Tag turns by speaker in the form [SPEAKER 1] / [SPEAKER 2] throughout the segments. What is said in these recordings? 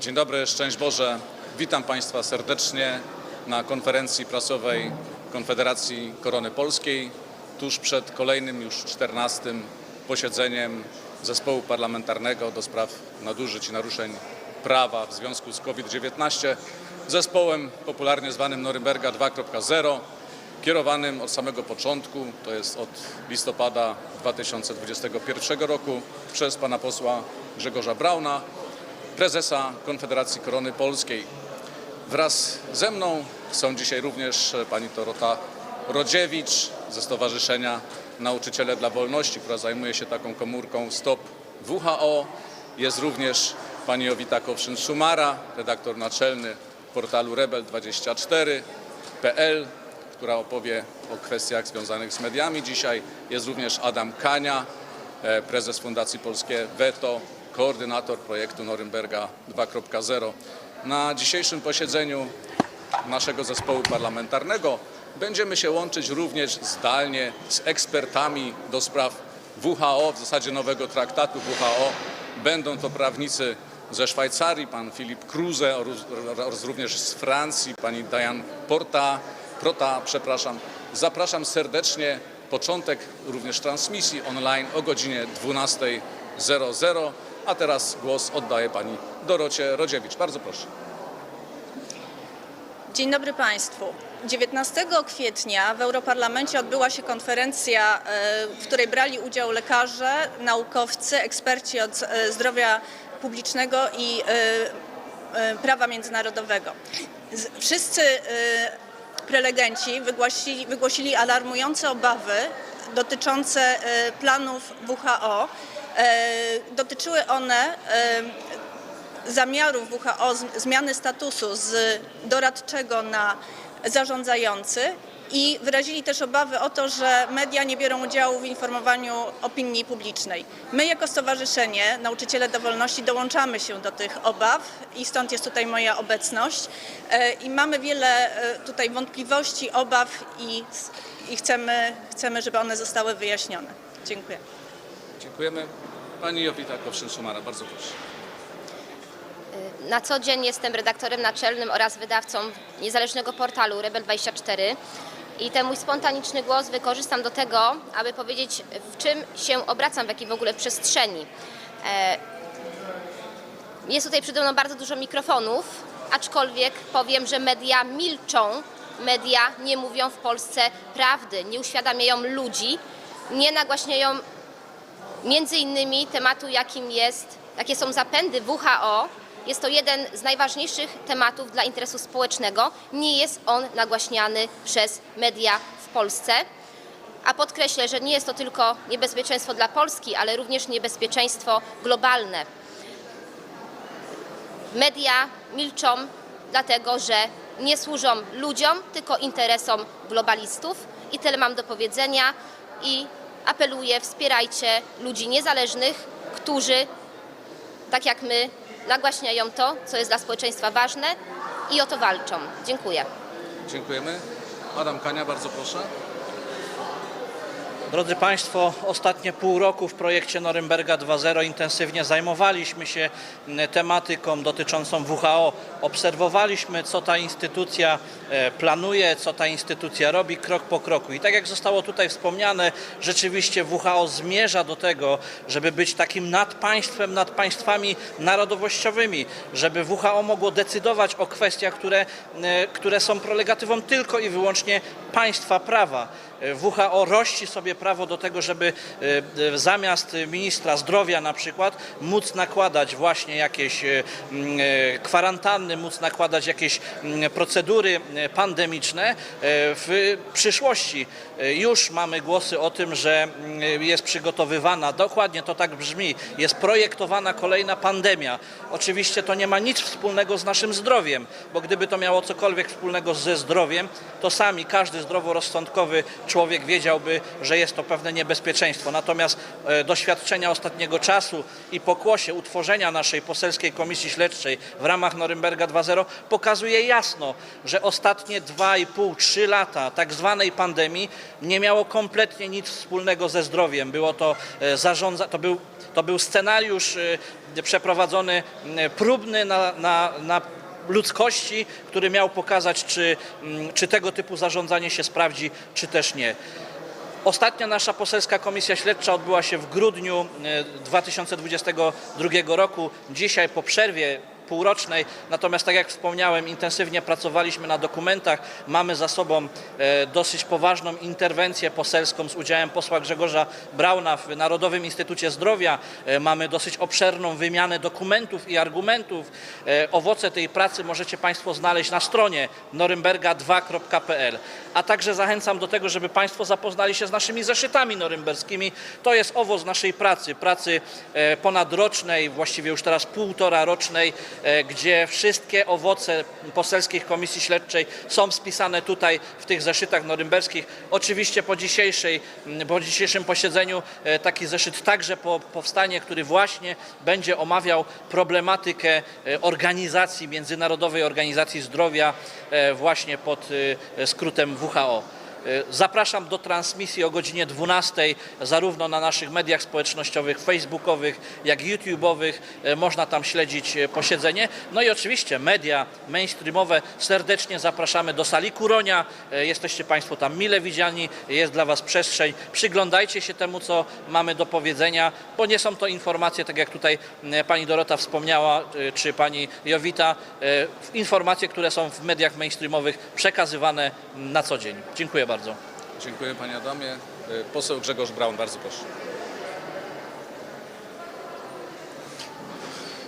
[SPEAKER 1] Dzień dobry, szczęść Boże. Witam Państwa serdecznie na konferencji prasowej Konfederacji Korony Polskiej, tuż przed kolejnym już 14 posiedzeniem zespołu parlamentarnego do spraw nadużyć i naruszeń prawa w związku z COVID-19, zespołem popularnie zwanym Norymberga 2.0, kierowanym od samego początku, to jest od listopada 2021 roku, przez pana posła Grzegorza Brauna, prezesa Konfederacji Korony Polskiej. Wraz ze mną są dzisiaj również pani Dorota Rodziewicz ze Stowarzyszenia Nauczyciele dla Wolności, która zajmuje się taką komórką STOP WHO. Jest również pani Jowita Kowszyn-Szumara, redaktor naczelny portalu rebel24.pl, która opowie o kwestiach związanych z mediami. Dzisiaj jest również Adam Kania, e, prezes Fundacji Polskie Veto, koordynator projektu Norymberga 2.0. Na dzisiejszym posiedzeniu naszego zespołu parlamentarnego będziemy się łączyć również zdalnie z ekspertami do spraw WHO, w zasadzie nowego traktatu WHO. Będą to prawnicy ze Szwajcarii, pan Filip Kruse oraz- również z Francji, pani Diane Porta, Prota, przepraszam. Zapraszam serdecznie. Początek również transmisji online o godzinie 12.00. A teraz głos oddaję pani Dorocie Rodziewicz. Bardzo proszę.
[SPEAKER 2] Dzień dobry Państwu. 19 kwietnia w Europarlamencie odbyła się konferencja, e, w której brali udział lekarze, naukowcy, eksperci od e, zdrowia publicznego i e, prawa międzynarodowego. Wszyscy prelegenci wygłosili, wygłosili alarmujące obawy dotyczące planów WHO. E, Dotyczyły one e, zamiarów WHO zmiany statusu z doradczego na zarządzający i wyrazili też obawy o to, że media nie biorą udziału w informowaniu opinii publicznej. My jako stowarzyszenie Nauczyciele do Wolności dołączamy się do tych obaw i stąd jest tutaj moja obecność E, i mamy wiele tutaj wątpliwości, obaw i, i chcemy, chcemy, żeby one zostały wyjaśnione. Dziękuję.
[SPEAKER 1] Dziękujemy. Pani Jowita Kowszyn-Szumara, bardzo proszę.
[SPEAKER 3] Na co dzień jestem redaktorem naczelnym oraz wydawcą niezależnego portalu Rebel24 i ten mój spontaniczny głos wykorzystam do tego, aby powiedzieć w czym się obracam, w jakiej w ogóle przestrzeni. E, Jest tutaj przede mną bardzo dużo mikrofonów, aczkolwiek powiem, że media milczą, media nie mówią w Polsce prawdy, nie uświadamiają ludzi, nie nagłaśniają między innymi tematu, jakim jest, jakie są zapędy WHO. Jest to jeden z najważniejszych tematów dla interesu społecznego. Nie jest on nagłaśniany przez media w Polsce. A podkreślę, że nie jest to tylko niebezpieczeństwo dla Polski, ale również niebezpieczeństwo globalne. Media milczą, dlatego że nie służą ludziom, tylko interesom globalistów. I tyle mam do powiedzenia i apeluję, wspierajcie ludzi niezależnych, którzy, tak jak my, nagłaśniają to, co jest dla społeczeństwa ważne i o to walczą. Dziękuję.
[SPEAKER 1] Dziękujemy. Adam Kania, bardzo proszę.
[SPEAKER 4] Drodzy Państwo, ostatnie pół roku w projekcie Norymberga 2.0 intensywnie zajmowaliśmy się m, tematyką dotyczącą WHO. Obserwowaliśmy, co ta instytucja e, planuje, co ta instytucja robi krok po kroku. I tak jak zostało tutaj wspomniane, rzeczywiście WHO zmierza do tego, żeby być takim nadpaństwem nad państwami narodowościowymi, żeby WHO mogło decydować o kwestiach, które, e, które są prerogatywą tylko i wyłącznie państwa prawa. WHO rości sobie prawo do tego, żeby e, e, zamiast ministra zdrowia na przykład móc nakładać właśnie jakieś e, kwarantanny, móc nakładać jakieś procedury pandemiczne. W przyszłości już mamy głosy o tym, że jest przygotowywana, dokładnie to tak brzmi, jest projektowana kolejna pandemia. Oczywiście to nie ma nic wspólnego z naszym zdrowiem, bo gdyby to miało cokolwiek wspólnego ze zdrowiem, to sami każdy zdroworozsądkowy człowiek wiedziałby, że jest to pewne niebezpieczeństwo. Natomiast e, doświadczenia ostatniego czasu i pokłosie utworzenia naszej poselskiej komisji śledczej w ramach Norymberga 2.0 pokazuje jasno, że ostatnie 2,5-3 lata tak zwanej pandemii nie miało kompletnie nic wspólnego ze zdrowiem. Było to e, zarządza, to był, to był scenariusz e, przeprowadzony próbny na, na, na ludzkości, który miał pokazać, czy, mm, czy tego typu zarządzanie się sprawdzi, czy też nie. Ostatnia nasza poselska komisja śledcza odbyła się w grudniu e, 2022 roku. Dzisiaj po przerwie półrocznej, natomiast tak jak wspomniałem, intensywnie pracowaliśmy na dokumentach. Mamy za sobą e, dosyć poważną interwencję poselską z udziałem posła Grzegorza Brauna w Narodowym Instytucie Zdrowia. E, Mamy dosyć obszerną wymianę dokumentów i argumentów. E, Owoce tej pracy możecie Państwo znaleźć na stronie norymberga2.pl. A także zachęcam do tego, żeby Państwo zapoznali się z naszymi zeszytami norymberskimi. To jest owoc naszej pracy, pracy ponadrocznej, właściwie już teraz półtora rocznej, gdzie wszystkie owoce poselskich komisji śledczej są spisane tutaj w tych zeszytach norymberskich. Oczywiście po, dzisiejszej, po dzisiejszym posiedzeniu e, taki zeszyt także po, powstanie, który właśnie będzie omawiał problematykę e, organizacji, Międzynarodowej Organizacji Zdrowia e, właśnie pod e, skrótem WHO. E, Zapraszam do transmisji o godzinie 12, zarówno na naszych mediach społecznościowych, facebookowych, jak i YouTube'owych. E, Można tam śledzić e, posiedzenie. No i oczywiście media mainstreamowe. Serdecznie zapraszamy do sali Kuronia. Jesteście Państwo tam mile widziani, jest dla Was przestrzeń. Przyglądajcie się temu, co mamy do powiedzenia, bo nie są to informacje, tak jak tutaj Pani Dorota wspomniała, czy Pani Jowita, informacje, które są w mediach mainstreamowych przekazywane na co dzień. Dziękuję bardzo.
[SPEAKER 1] Dziękuję panie Adamie. Y, Poseł Grzegorz Braun, bardzo proszę.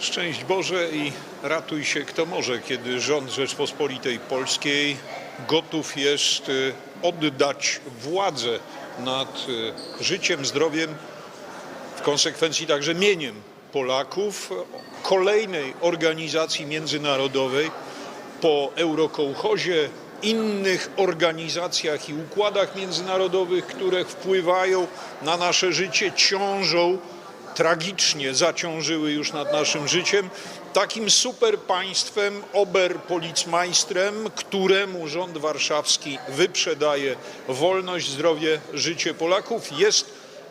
[SPEAKER 5] Szczęść Boże i ratuj się kto może, kiedy rząd Rzeczpospolitej Polskiej gotów jest y, oddać władzę nad y, życiem, zdrowiem, w konsekwencji także mieniem Polaków kolejnej organizacji międzynarodowej po Eurokołchozie, innych organizacjach i układach międzynarodowych, które wpływają na nasze życie, ciążą tragicznie zaciążyły już nad naszym życiem, takim super państwem, Oberpolizmeistrem, któremu rząd warszawski wyprzedaje wolność, zdrowie, życie Polaków, jest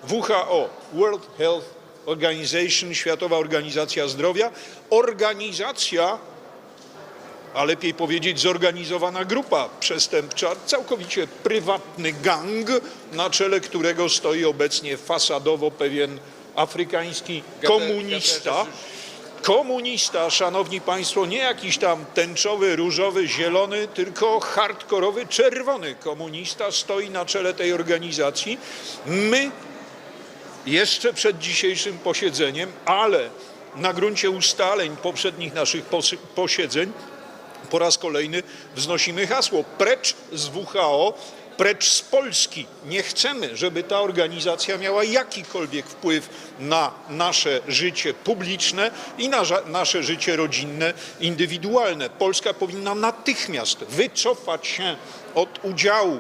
[SPEAKER 5] WHO, World Health Organization, Światowa Organizacja Zdrowia, organizacja, a lepiej powiedzieć zorganizowana grupa przestępcza, całkowicie prywatny gang, na czele którego stoi obecnie fasadowo pewien afrykański komunista. Komunista, szanowni państwo, nie jakiś tam tęczowy, różowy, zielony, tylko hardkorowy, czerwony komunista stoi na czele tej organizacji. My jeszcze przed dzisiejszym posiedzeniem, ale na gruncie ustaleń poprzednich naszych posiedzeń po raz kolejny wznosimy hasło precz z WHO, precz z Polski. Nie chcemy, żeby ta organizacja miała jakikolwiek wpływ na nasze życie publiczne i na nasze życie rodzinne, indywidualne. Polska powinna natychmiast wycofać się od udziału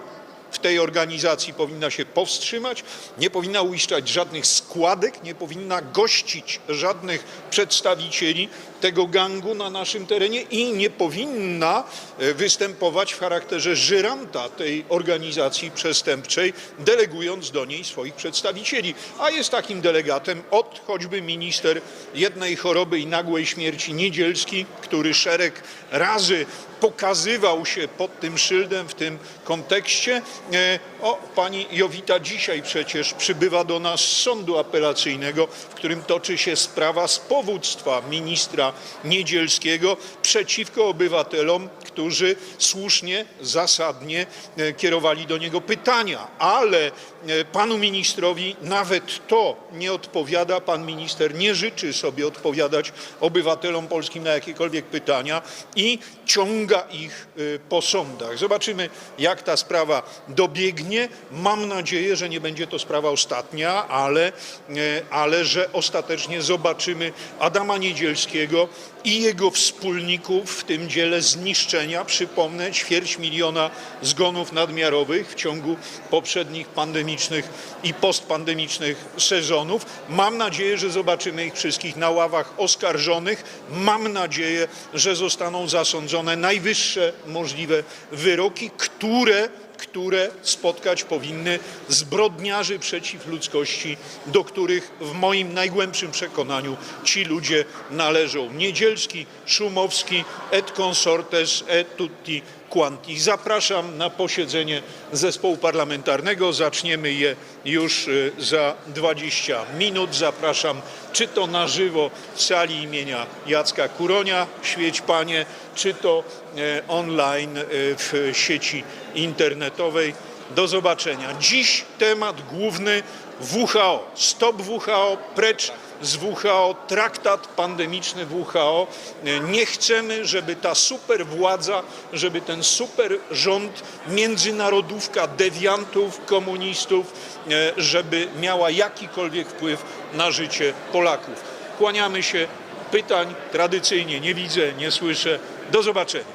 [SPEAKER 5] w tej organizacji powinna się powstrzymać, nie powinna uiszczać żadnych składek, nie powinna gościć żadnych przedstawicieli tego gangu na naszym terenie i nie powinna e, występować w charakterze żyranta tej organizacji przestępczej, delegując do niej swoich przedstawicieli. A jest takim delegatem od choćby minister jednej choroby i nagłej śmierci Niedzielski, który szereg razy pokazywał się pod tym szyldem w tym kontekście. E, O, pani Jowita dzisiaj przecież przybywa do nas z sądu apelacyjnego, w którym toczy się sprawa z powództwa ministra Niedzielskiego przeciwko obywatelom, którzy słusznie, zasadnie e, kierowali do niego pytania, ale e, panu ministrowi nawet to nie odpowiada. Pan minister nie życzy sobie odpowiadać obywatelom polskim na jakiekolwiek pytania i ciąga ich e, po sądach. Zobaczymy, jak ta sprawa dobiegnie. Mam nadzieję, że nie będzie to sprawa ostatnia, ale, e, ale że ostatecznie zobaczymy Adama Niedzielskiego i jego wspólników w tym dziele zniszczenia. Przypomnę, ćwierć miliona zgonów nadmiarowych w ciągu poprzednich pandemicznych i postpandemicznych sezonów. Mam nadzieję, że zobaczymy ich wszystkich na ławach oskarżonych. Mam nadzieję, że zostaną zasądzone najwyższe możliwe wyroki, które które spotkać powinny zbrodniarzy przeciw ludzkości, do których w moim najgłębszym przekonaniu ci ludzie należą. Niedzielski, Szumowski, et consortes et tutti quanti. Zapraszam na posiedzenie zespołu parlamentarnego. Zaczniemy je już y, za 20 minut. Zapraszam czy to na żywo w sali imienia Jacka Kuronia, świeć panie, czy to e, online e, w sieci internetowej. Do zobaczenia. Dziś temat główny WHO. Stop WHO, precz z WHO, traktat pandemiczny WHO. Nie chcemy, żeby ta super władza, żeby ten super rząd, międzynarodówka dewiantów, komunistów, e, żeby miała jakikolwiek wpływ na życie Polaków. Kłaniamy się. Pytań tradycyjnie nie widzę, nie słyszę. Do zobaczenia.